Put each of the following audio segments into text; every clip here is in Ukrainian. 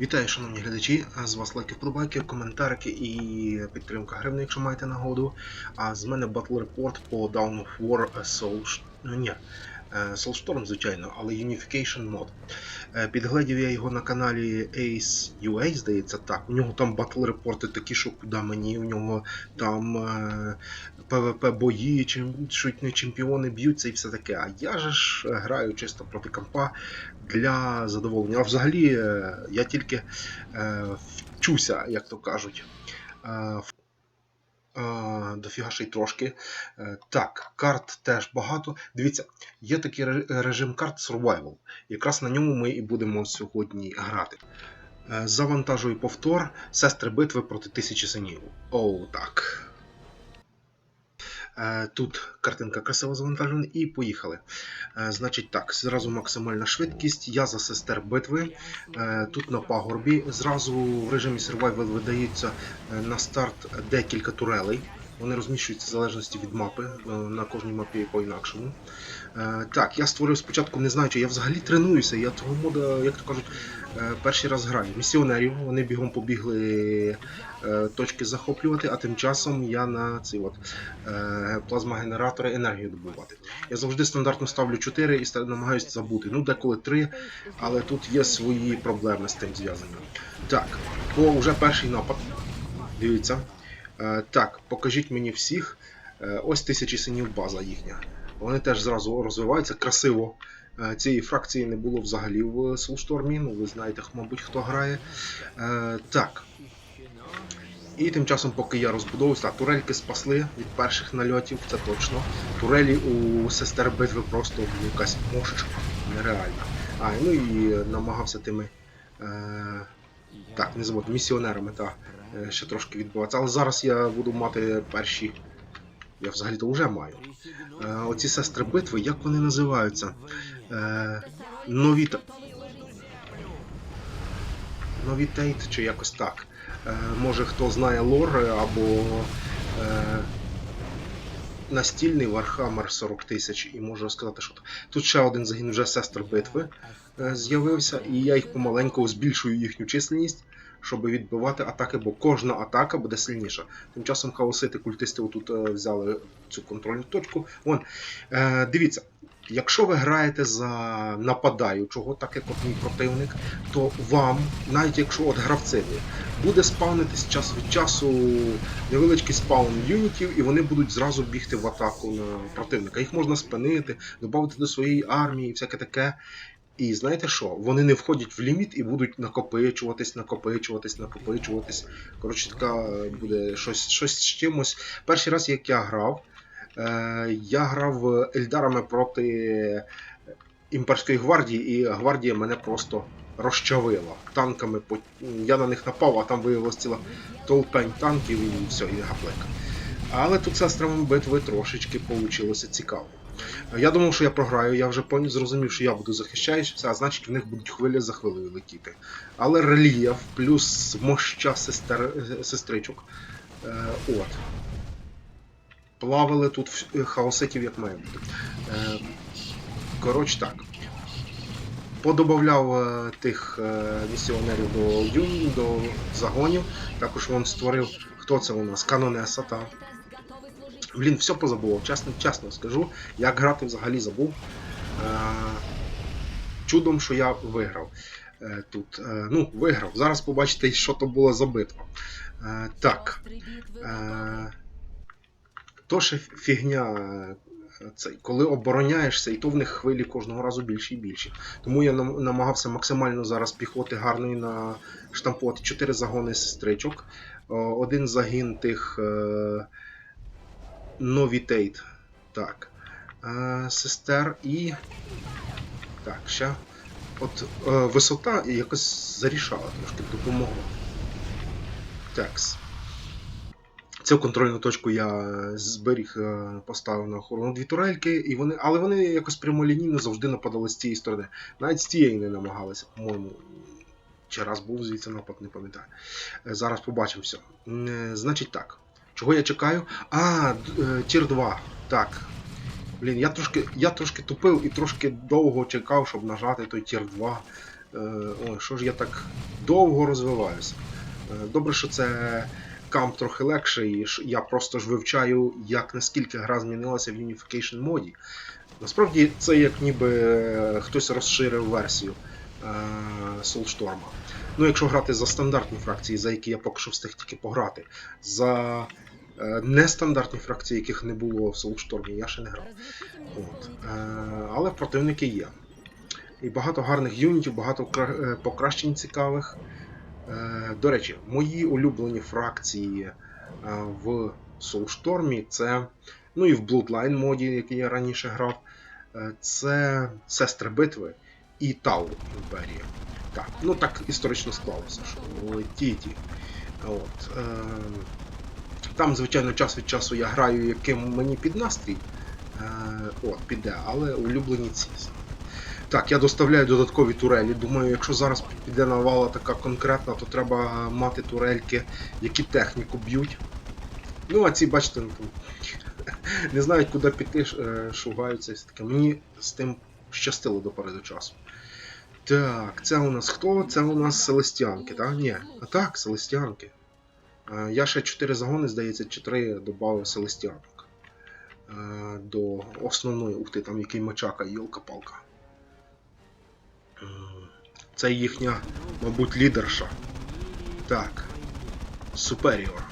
Вітаю, шановні глядачі. З вас лайки, вподобайки, коментарики і підтримка гривни, якщо маєте нагоду. А з мене батл репорт по Down of War Soul... Ну, ні, Soulstorm, звичайно, але Unification мод. Е, Підгледів я його на каналі Ace UA, здається, так. У нього там батл репорти такі, що куди мені, у нього там е, ПВП бої, чуть не чемпіони б'ються і все таке. А я же ж граю чисто проти компа для задоволення. А взагалі е, я тільки е, вчуся, як то кажуть. Е, Дофіга трошки. Е, Так, карт теж багато. Дивіться, є такий режим карт Survival. Якраз на ньому ми і будемо сьогодні грати. Е, Завантажую повтор сестри битви проти тисячі синів. Оу, так. Е, Тут картинка красиво завантажена і поїхали. Е, Значить так, зразу максимальна швидкість. Я за сестер битви. Е, Тут на пагорбі. Зразу в режимі Survival видається на старт декілька турелей. Вони розміщуються в залежності від мапи, е, на кожній мапі по-інакшому. Е, Так, я створив спочатку, не знаю, чи я взагалі тренуюся. Я того мода, як то кажуть, е, перший раз граю. Місіонерів, вони бігом побігли точки захоплювати, а тим часом я на ці от плазмогенератори енергію добувати. Я завжди стандартно ставлю 4 і намагаюся забути. Ну, деколи 3, але тут є свої проблеми з тим зв'язані. Так, по вже перший напад. Дивіться. Е, так, покажіть мені всіх. Е, ось тисячі синів база їхня. Вони теж зразу розвиваються красиво. Е, Цієї фракції не було взагалі в Soulstorm, ну ви знаєте, мабуть, хто грає. Так. І тим часом, поки я розбудовуюсь, так, турельки спасли від перших нальотів, це точно. Турелі у сестер битви просто якась мощ нереальна. А, ну і намагався тими. Так, не забудь, місіонерами, та, е, ще трошки відбуватися. Але зараз я буду мати перші. Я взагалі-то вже маю. Е, оці сестри битви, як вони називаються? Е, нові. Новітейт чи якось так. Е, може хто знає лор або е, настільний Warhammer 40 тисяч і можу сказати, що тут ще один загін вже сестер битви е, з'явився, і я їх помаленьку збільшую їхню численність, щоб відбивати атаки, бо кожна атака буде сильніша. Тим часом хаосити культисти отут е, взяли цю контрольну точку. Вон, е, дивіться. Якщо ви граєте за нападаючого, так як от мій противник, то вам, навіть якщо от гравцеві, буде спавнитись час від часу невеличкий спаун юнітів, і вони будуть зразу бігти в атаку на противника. Їх можна спинити, додати до своєї армії і всяке таке. І знаєте що? Вони не входять в ліміт і будуть накопичуватись, накопичуватись, накопичуватись. Коротше, така буде щось, щось з чимось. Перший раз, як я грав, я грав Ельдарами проти імперської гвардії, і гвардія мене просто розчавила танками. Я на них напав, а там виявилось ціла толпень танків і все, і гаплик. Але тут сестрами битви трошечки вийшло цікаво. Я думав, що я програю, я вже зрозумів, що я буду захищаючися, а значить в них будуть хвилі за хвилею летіти. Але рельєф плюс моща сестер, сестричок. Е, от. Плавали тут хаоситів, як має. Е, коротше так. Подобавляв е, тих е, місіонерів до юні, до загонів. Також він створив, хто це у нас? Канонеса, та. Блін, все позабував, чесно, чесно скажу. Як грати взагалі забув. Е, чудом, що я виграв е, тут. Е, ну, виграв. Зараз побачите, що то було за битва. Е, так. То ще фігня. е, Цей, коли обороняєшся, і то в них хвилі кожного разу більші і більші. Тому я намагався максимально зараз піхоти гарної на штампувати 4 загони сестричок, один загін тих е, новітейт. Так. Е, сестер і. Так, ще. От висота якось зарішала трошки, допомогла. Такс. Цю контрольну точку я зберіг, е, поставив на охорону дві турельки, і вони, але вони якось прямолінійно завжди нападали з цієї сторони. Навіть з тієї не намагалися, по-моєму. Чи раз був звідси напад, не пам'ятаю. Е, Зараз побачимо все. Значить так. Чого я чекаю? А, е, тір 2. Так. Блін, я трошки, я трошки тупив і трошки довго чекав, щоб нажати той тір 2. Е, Ой, що ж я так довго розвиваюся. Добре, що це камп трохи легший, я просто ж вивчаю, як наскільки гра змінилася в Unification моді. Насправді це як ніби е, хтось розширив версію е, Soulstorm. Ну, якщо грати за стандартні фракції, за які я поки що встиг тільки пограти, за е, нестандартні фракції, яких не було в Soulstorm, я ще не грав. От. Але противники є. І багато гарних юнітів, багато покращень цікавих. Е, До речі, мої улюблені фракції е, в Soulstorm це. Ну і в Bloodline моді, який я раніше грав, е, це Сестри битви і Тау Імперія. Так, ну так історично склалося, що були ті. От, е, там, звичайно, час від часу я граю, яким мені під настрій. Е, от, піде, але улюблені ці. Так, я доставляю додаткові турелі. Думаю, якщо зараз піде навала така конкретна, то треба мати турельки, які техніку б'ють. Ну, а ці, бачите, ну, не знають, куди піти, е, шугаються і все таке. Мені з тим щастило до пори до часу. Так, це у нас хто? Це у нас селестянки, так? Ні. А так, селестянки. Е, Я ще 4 загони, здається, чи 3 додав селестянок. Е, До основної. Ух ти, там який мачака, йолка-палка. М, Це їхня, мабуть, лідерша. Так. Суперіор.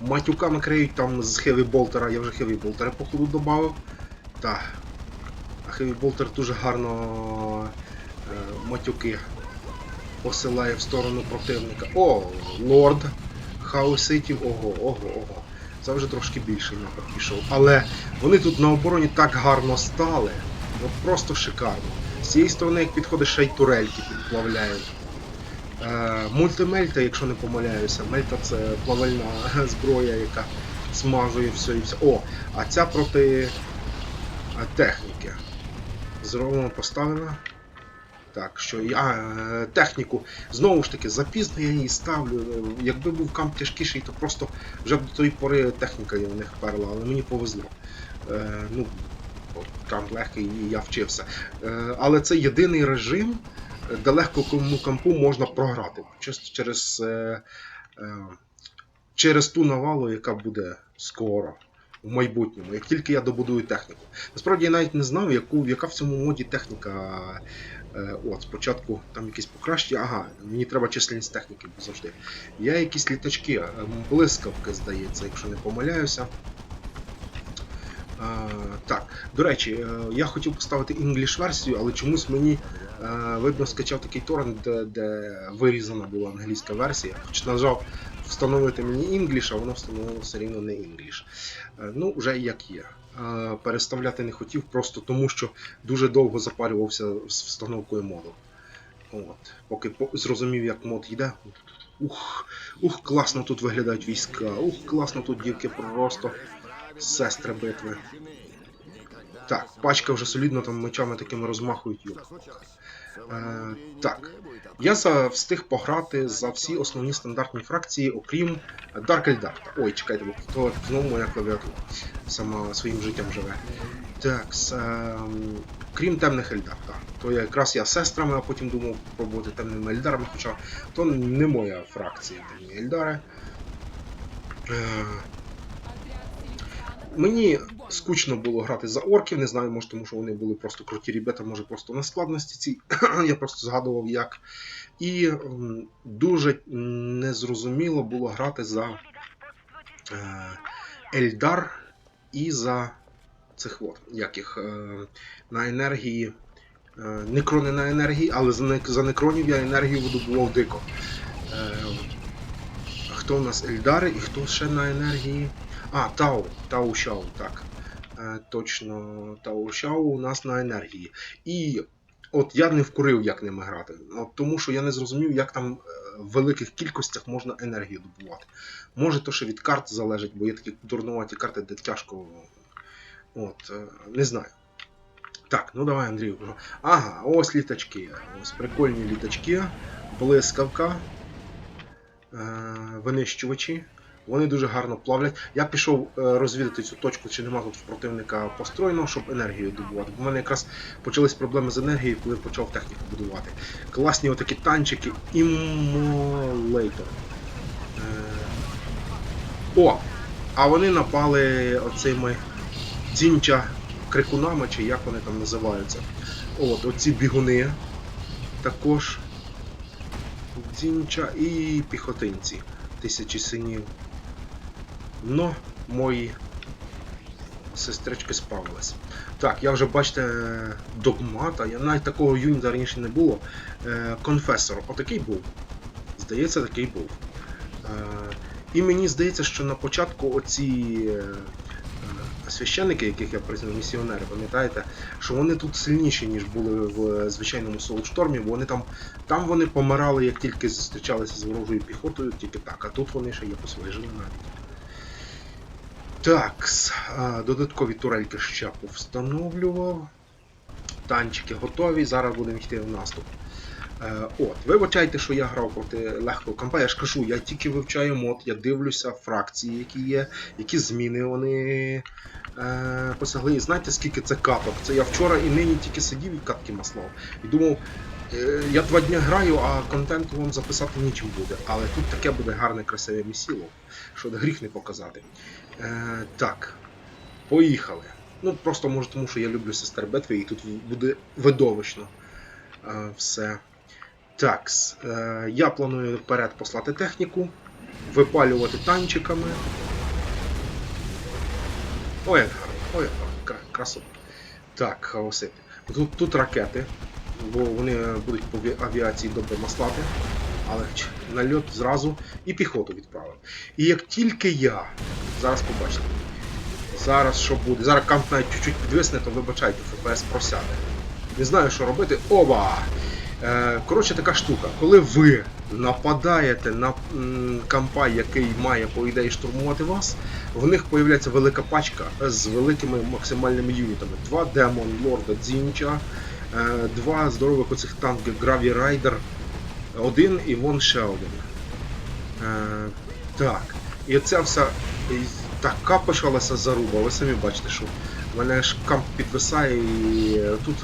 Матюками криють там з Хеві Болтера, я вже Хеві Болтера походу додав. Так. А Хеві Болтер дуже гарно е, матюки посилає в сторону противника. О, лорд хаоситів, ого, ого, ого. Це вже трошки більший напад пішов. Але вони тут на обороні так гарно стали. От просто шикарно. З цієї сторони, як підходиш, ще й турельки підплавляють. Е, мультимельта, якщо не помиляюся, мельта це плавальна зброя, яка смажує все і все. О, а ця проти е, техніки. Зроблено поставлена. Так, що я е, техніку знову ж таки запізно я її ставлю. Якби був камп тяжкіший, то просто вже б до тої пори техніка в них перла, але мені повезло. Е, ну, от камп легкий і я вчився. Е, але це єдиний режим, е, де легко кому кампу можна програти. Через, е, через ту навалу, яка буде скоро. В майбутньому, як тільки я добудую техніку. Насправді я навіть не знав, яку, яка в цьому моді техніка. От, спочатку там якісь покращення. Ага, мені треба численність техніки бо завжди. Я якісь літачки, блискавки, здається, якщо не помиляюся. Е, так, до речі, е, я хотів поставити English версію, але чомусь мені е, видно скачав такий торрент, де, де вирізана була англійська версія. Хоч нажав встановити мені English, а воно встановило все рівно не English. Ну, вже як є. Переставляти не хотів, просто тому що дуже довго запарювався з встановкою моду. От. Поки зрозумів, як мод йде. Ух, ух, класно тут виглядають війська, ух, класно тут дівки просто сестри битви. Так, пачка вже солідно там мечами такими розмахують. Йо. Е, так, я за, встиг пограти за всі основні стандартні фракції, окрім Dark Eldar. Ой, чекайте, бо то знову моя клавіатура сама своїм життям живе. Так, ем, крім темних Ельдар, так. То я якраз я сестрами, а потім думав пробувати темними Ельдарами, хоча то не моя фракція темні Ельдари. Е, Мені скучно було грати за орків, не знаю, може, тому що вони були просто круті ребята, може просто на складності ці. Я просто згадував як. І дуже незрозуміло було грати за е, Ельдар і за цих от, як їх, е, на енергії. Е, некрони на енергії, але за, некронів я енергію видобував дико. Хто у нас Ельдари і хто ще на енергії? А, Тау, Тау Шау, так. Е, точно, Тау Шау у нас на енергії. І от я не вкурив, як ними грати. От, тому що я не зрозумів, як там е, в великих кількостях можна енергію добувати. Може, то ще від карт залежить, бо є такі дурнуваті карти, де тяжко. От, е, не знаю. Так, ну давай, Андрію. Ага, ось літачки. Ось прикольні літачки. Блискавка. Винищувачі. Вони дуже гарно плавлять. Я пішов е, розвідати цю точку, чи нема тут в противника построєно, щоб енергію добувати. Бо в мене якраз почались проблеми з енергією, коли почав техніку будувати. Класні отакі танчики. Іммолейтор. Е, О! А вони напали оцими дзінча крикунами, чи як вони там називаються. От, оці бігуни також. Дзінча і піхотинці. Тисячі синів. Но мої сестрички справились. Так, я вже бачите догмата, я навіть такого юніта раніше не було. Е, конфесор, отакий був. Здається, такий був. Е, і мені здається, що на початку оці е, священники, яких я признав місіонери, пам'ятаєте, що вони тут сильніші, ніж були в звичайному Soulstorm, бо вони там, там вони помирали, як тільки зустрічалися з ворожою піхотою, тільки так, а тут вони ще якось вижили навіть. Так, додаткові турельки ще повстановлював. Танчики готові, зараз будемо йти в наступ. Е, От, вибачайте, що я грав проти легкого кампа. Я ж кажу, я тільки вивчаю мод, я дивлюся фракції, які є, які зміни вони е, посягли. І знаєте, скільки це каток? Це я вчора і нині тільки сидів і катки маслав. І думав, е, я два дні граю, а контенту вам записати нічим буде. Але тут таке буде гарне, красиве місіло, що гріх не показати. Е, так, поїхали. Ну, просто може тому, що я люблю сестер битви, і тут буде видовищно е, все. Так, е, я планую вперед послати техніку, випалювати танчиками. Ой, ой, красота. Так, хаосити. Тут, тут ракети, бо вони будуть по авіації добре маслати. Але нальот зразу і піхоту відправив. І як тільки я, зараз побачите, зараз що буде, зараз камп навіть чуть-чуть підвисне, то вибачайте, ФПС просяде. Не знаю, що робити. Оба! Е, Коротше, така штука. Коли ви нападаєте на кампа, який має, по ідеї, штурмувати вас, в них появляється велика пачка з великими максимальними юнітами. Два демон лорда Дзінча, е, два здорових оцих танки Граві Райдер, один і вон ще один. Е, так. І ця вся така почалася заруба. Ви самі бачите, що мене ж камп підвисає і е, тут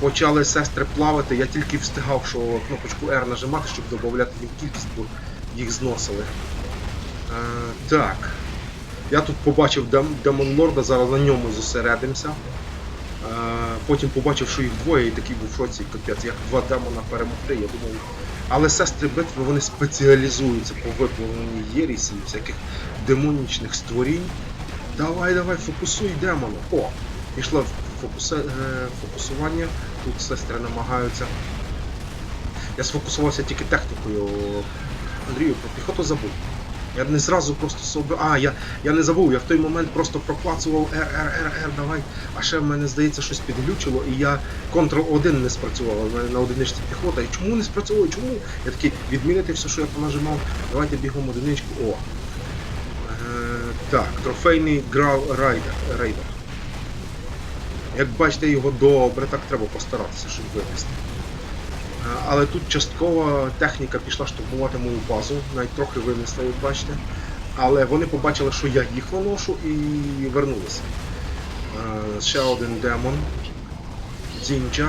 почали сестри плавати, я тільки встигав, що кнопочку R нажимати, щоб додати їм кількість, бо їх зносили. Е, так. Я тут побачив Демон Лорда, зараз на ньому зосередимося. Потім побачив, що їх двоє, і такий був в шоці, капець, як два демона перемогти, я думав. Але сестри битви вони спеціалізуються по виплавленні єрісів, всяких демонічних створінь. Давай, давай, фокусуй демона. О, пішло фокусе, е, фокусування. Тут сестри намагаються. Я сфокусувався тільки технікою. Андрію, про піхоту забув. Я не зразу просто собі. А, я, я не забув, я в той момент просто проклацував R, R, R, R, давай. А ще в мене здається щось підглючило, і я Ctrl-1 не спрацював. У мене на одиничці піхота. І чому не спрацьовує? Чому? Я такий відмінити все, що я понажимав. Давайте бігом одиничку. О. Е, так, трофейний Грав Райдер. Рейдер. Як бачите, його добре, так треба постаратися, щоб вивести. Е, Але тут частково техніка пішла штурмувати мою базу, навіть трохи винесла, як бачите. Але вони побачили, що я їх виношу і вернулися. Е, Ще один демон. Дзінджа.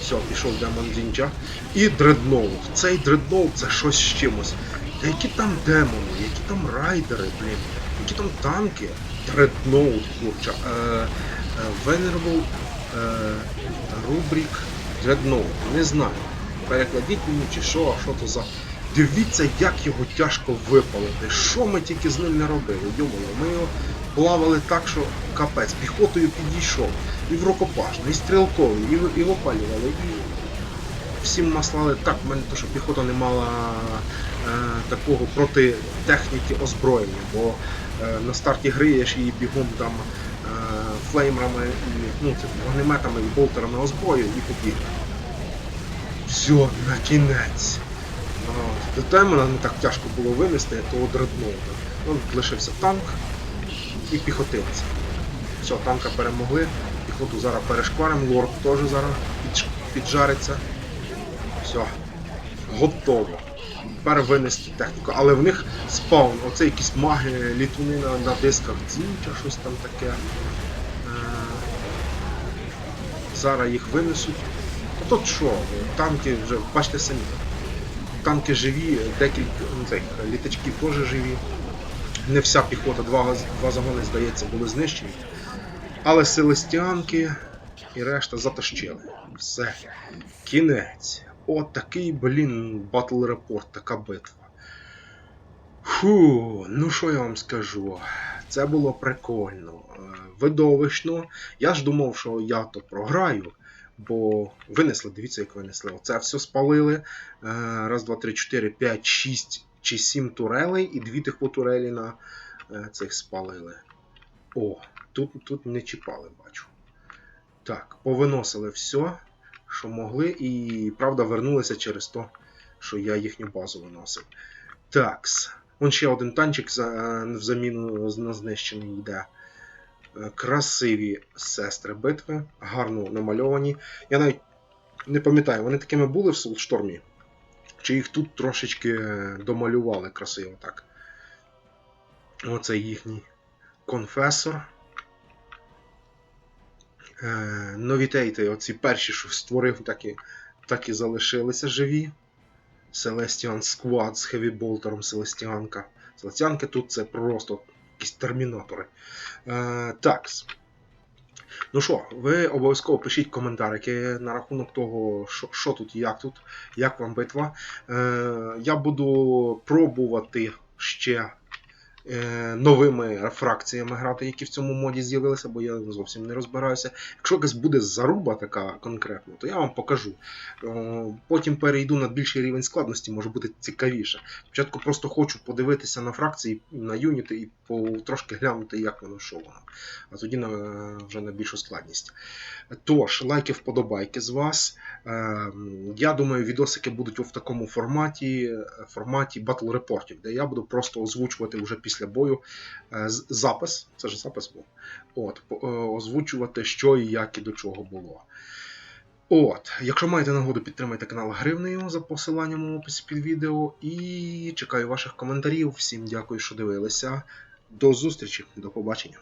Все, пішов демон Дзінджа. І дредноут. Цей дредноут це щось з чимось. Та які там демони, які там райдери, блін, які там танки. Дредноут, курча. Е, Рубрік Дредноут. Не знаю. Перекладіть мені чи що, а що то за. Дивіться, як його тяжко випалити. Що ми тільки з ним не робили? Йомало, ми його плавали так, що капець, піхотою підійшов. І в рукопашний, і стрілковий, і, і випалювали, і всім маслали так, в мене то, що піхота не мала е, такого проти техніки озброєння, бо е, на старті гри я ж її бігом там флеймерами і ну, це, вогнеметами і болтерами озброїв і побіг. Все, на кінець. До темена не так тяжко було винести, то дредноута. Ну, лишився танк і піхотинці. Все, танка перемогли, піхоту зараз перешкваримо, лорд теж зараз піджариться. Все, готово. перевинести техніку. Але в них спаун, оце якісь маги, літуни на, на дисках дзінча, щось там таке. Зараз їх винесуть. Та тут що, танки вже, бачите самі. Танки живі, декілька ну, цих, теж живі. Не вся піхота, два, два загони, здається, були знищені. Але селестіанки і решта затащили. Все. Кінець. От такий, блін, батл репорт, така битва. Фу, ну що я вам скажу? Це було прикольно, е, видовищно. Я ж думав, що я то програю, бо винесли, дивіться, як винесли. Оце все спалили. Е, Раз, два, три, чотири, п'ять, шість чи сім турелей, і дві тих турелі на е, цих спалили. О, тут, тут не чіпали, бачу. Так, повиносили все, що могли, і правда вернулися через те, що я їхню базу виносив. Такс. Вон ще один танчик за, в заміну на знищений йде. Е, Красиві сестри битви, гарно намальовані. Я навіть не пам'ятаю, вони такими були в Солштормі? Чи їх тут трошечки е, домалювали красиво так. Оце їхній конфесор. Е, Новітейти, оці перші, що створив, так і, так і залишилися живі. Celestian Squad з хевіболтером Селестіанка. Селестіанки тут це просто якісь термінатори. Е, такс. Ну що, ви обов'язково пишіть коментарики на рахунок того, що, тут і як тут, як вам битва. Е, я буду пробувати ще новими фракціями грати, які в цьому моді з'явилися, бо я зовсім не розбираюся. Якщо якась буде заруба така конкретна, то я вам покажу. Е, Потім перейду на більший рівень складності, може бути цікавіше. Спочатку просто хочу подивитися на фракції, на юніти і по, трошки глянути, як воно, що воно. А тоді на, вже на більшу складність. Тож, лайки, вподобайки з вас. Е, Я думаю, відосики будуть в такому форматі, форматі батл репортів, де я буду просто озвучувати вже після бою е, запис. Це ж запис був. От, е, озвучувати, що і як і до чого було. От, якщо маєте нагоду, підтримайте канал гривнею за посиланням у описі під відео. І чекаю ваших коментарів. Всім дякую, що дивилися. До зустрічі, до побачення.